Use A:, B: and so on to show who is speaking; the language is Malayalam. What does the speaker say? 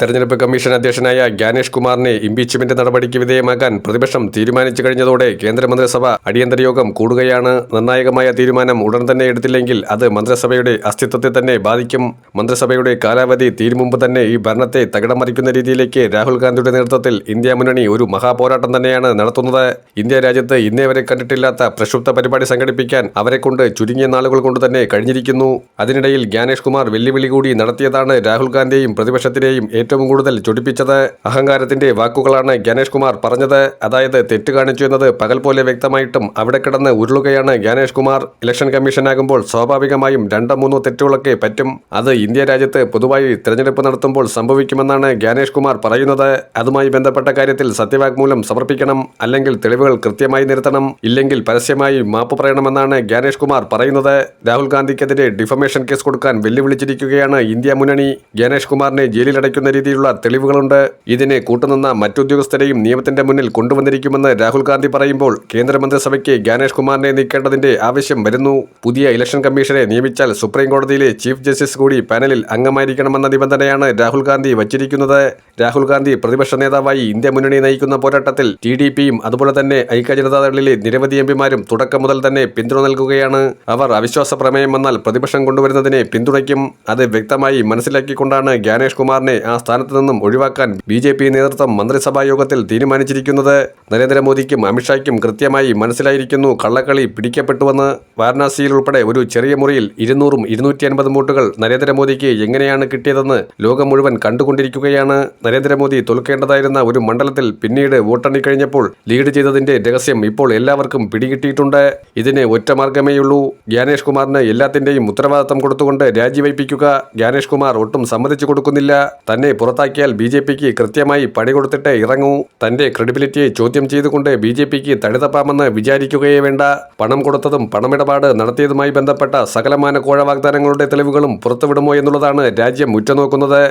A: തെരഞ്ഞെടുപ്പ് കമ്മീഷൻ അധ്യക്ഷനായ ജ്ഞാനേഷ് കുമാറിനെ ഇംപീച്ച്മെന്റ് നടപടിക്ക് വിധേയമാക്കാൻ പ്രതിപക്ഷം തീരുമാനിച്ചു കഴിഞ്ഞതോടെ കേന്ദ്രമന്ത്രിസഭ അടിയന്തര യോഗം കൂടുകയാണ്. നിർണായകമായ തീരുമാനം ഉടൻ തന്നെ എടുത്തില്ലെങ്കിൽ അത് മന്ത്രിസഭയുടെ അസ്തിത്വത്തെ തന്നെ ബാധിക്കും. മന്ത്രിസഭയുടെ കാലാവധി തീരുമുമ്പ് തന്നെ ഈ ഭരണത്തെ തകിടം മറിക്കുന്ന രീതിയിലേക്ക് രാഹുൽ ഗാന്ധിയുടെ നേതൃത്വത്തിൽ ഇന്ത്യ മുന്നണി ഒരു മഹാപോരാട്ടം തന്നെയാണ് നടത്തുന്നത്. ഇന്ത്യ രാജ്യത്ത് ഇന്നേ വരെ കണ്ടിട്ടില്ലാത്ത പ്രക്ഷുബ്ധ പരിപാടി സംഘടിപ്പിക്കാൻ അവരെ കൊണ്ട് ചുരുങ്ങിയ നാളുകൾ കൊണ്ട് തന്നെ കഴിഞ്ഞിരിക്കുന്നു. അതിനിടയിൽ ജ്ഞാനേഷ് കുമാർ വെല്ലുവിളി കൂടി നടത്തിയതാണ് രാഹുൽ ഗാന്ധിയെയും പ്രതിപക്ഷത്തിനെയും ഏറ്റവും കൂടുതൽ ചൊടിപ്പിച്ചത് അഹങ്കാരത്തിന്റെ വാക്കുകളാണ് ജ്ഞാനേഷ് കുമാർ പറഞ്ഞത്. അതായത് തെറ്റ് കാണിച്ചു എന്നത് പകൽ പോലെ വ്യക്തമായിട്ടും അവിടെ കിടന്ന് ഉരുളുകയാണ് ജ്ഞാനേഷ് കുമാർ. ഇലക്ഷൻ കമ്മീഷനാകുമ്പോൾ സ്വാഭാവികമായും രണ്ടോ മൂന്നോ തെറ്റുകളൊക്കെ പറ്റും. അത് ഇന്ത്യ രാജ്യത്ത് പൊതുവായി തിരഞ്ഞെടുപ്പ് നടത്തുമ്പോൾ സംഭവിക്കുമെന്നാണ് ജ്ഞാനേഷ് കുമാർ പറയുന്നത്. അതുമായി ബന്ധപ്പെട്ട കാര്യത്തിൽ സത്യവാങ്മൂലം സമർപ്പിക്കണം. അല്ലെങ്കിൽ തെളിവുകൾ കൃത്യമായി നിരത്തണം. ഇല്ലെങ്കിൽ പരസ്യമായി മാപ്പ് പറയണമെന്നാണ് ജ്ഞാനേഷ് കുമാർ പറയുന്നത്. രാഹുൽ ഗാന്ധിക്കെതിരെ ഡിഫമേഷൻ കേസ് കൊടുക്കാൻ വെല്ലുവിളിച്ചിരിക്കുകയാണ് ഇന്ത്യ മുന്നണി. ജ്ഞാനേഷ് കുമാറിനെ ജയിലിലടയ്ക്കുന്ന രീതിയിലുള്ള തെളിവുകളുണ്ട്. ഇതിനെ കൂട്ടുനിന്ന മറ്റുദ്യോഗസ്ഥരെയും നിയമത്തിന്റെ മുന്നിൽ കൊണ്ടുവന്നിരിക്കുമെന്ന് രാഹുൽ ഗാന്ധി പറയുമ്പോൾ കേന്ദ്രമന്ത്രിസഭയ്ക്ക് ഗാനേഷ് കുമാറിനെ നീക്കേണ്ടതിന്റെ ആവശ്യം വരുന്നു. പുതിയ ഇലക്ഷൻ കമ്മീഷനെ നിയമിച്ചാൽ സുപ്രീം കോടതിയിലെ ചീഫ് ജസ്റ്റിസ് കൂടി പാനലിൽ അംഗമായിരിക്കണമെന്ന നിബന്ധനയാണ് രാഹുൽ ഗാന്ധി വച്ചിരിക്കുന്നത്. രാഹുൽ ഗാന്ധി പ്രതിപക്ഷ നേതാവായി ഇന്ത്യ മുന്നണി നയിക്കുന്ന പോരാട്ടത്തിൽ ടി ഡി പിയും അതുപോലെ തന്നെ ഐക്യജനതാദളിലെ നിരവധി എംപിമാരും തുടക്കം മുതൽ തന്നെ പിന്തുണ നൽകുകയാണ്. അവർ അവിശ്വാസ പ്രമേയം വന്നാൽ പ്രതിപക്ഷം കൊണ്ടുവരുന്നതിനെ പിന്തുണയ്ക്കും. അത് വ്യക്തമായി മനസ്സിലാക്കിക്കൊണ്ടാണ് ജ്ഞാനേഷ് കുമാറിനെ ആ സ്ഥാനത്ത് നിന്നും ഒഴിവാക്കാൻ ബി ജെ പി നേതൃത്വം മന്ത്രിസഭാ യോഗത്തിൽ തീരുമാനിച്ചിരിക്കുന്നത്. നരേന്ദ്രമോദിക്കും അമിത്ഷായ്ക്കും കൃത്യമായി മനസ്സിലായിരിക്കുന്നു കള്ളക്കളി പിടിക്കപ്പെട്ടുവെന്ന് വാരണാസിയിൽ ഉൾപ്പെടെ ഒരു ചെറിയ മുറിയിൽ ഇരുന്നൂറും ഇരുന്നൂറ്റി അൻപത് വോട്ടുകൾ നരേന്ദ്രമോദിക്ക് എങ്ങനെയാണ് കിട്ടിയതെന്ന് ലോകം മുഴുവൻ കണ്ടുകൊണ്ടിരിക്കുകയാണ്. നരേന്ദ്രമോദി തോൽക്കേണ്ടതായിരുന്ന ഒരു മണ്ഡലത്തിൽ പിന്നീട് വോട്ടെണ്ണിക്കഴിഞ്ഞപ്പോൾ ലീഡ് ചെയ്തതിന്റെ രഹസ്യം ഇപ്പോൾ എല്ലാവർക്കും പിടികിട്ടിയിട്ടുണ്ട്. ഇതിന് ഒറ്റ മാർഗമേയുള്ളൂ ജ്ഞാനേഷ് കുമാറിന് എല്ലാത്തിന്റെയും ഉത്തരവാദിത്തം കൊടുത്തുകൊണ്ട് രാജിവയ്പ്പിക്കുക. ജ്ഞാനേഷ് കുമാർ ഒട്ടും സമ്മതിച്ചു കൊടുക്കുന്നില്ല. തന്നെ പുറത്താക്കിയാൽ ബി ജെ പിക്ക് കൃത്യമായി പണി കൊടുത്തിട്ട് ഇറങ്ങൂ. തന്റെ ക്രെഡിബിലിറ്റിയെ ചോദ്യം ചെയ്തുകൊണ്ട് ബി ജെ പിക്ക് തടിതപ്പാമെന്ന് വിചാരിക്കുകയേ വേണ്ട. പണം കൊടുത്തതും പണമിടപാട് നടത്തിയതുമായി ബന്ധപ്പെട്ട സകലമാന കോഴ വാഗ്ദാനങ്ങളുടെ തെളിവുകളും പുറത്തുവിടുമോ എന്നുള്ളതാണ് രാജ്യം ഉറ്റുനോക്കുന്നത്.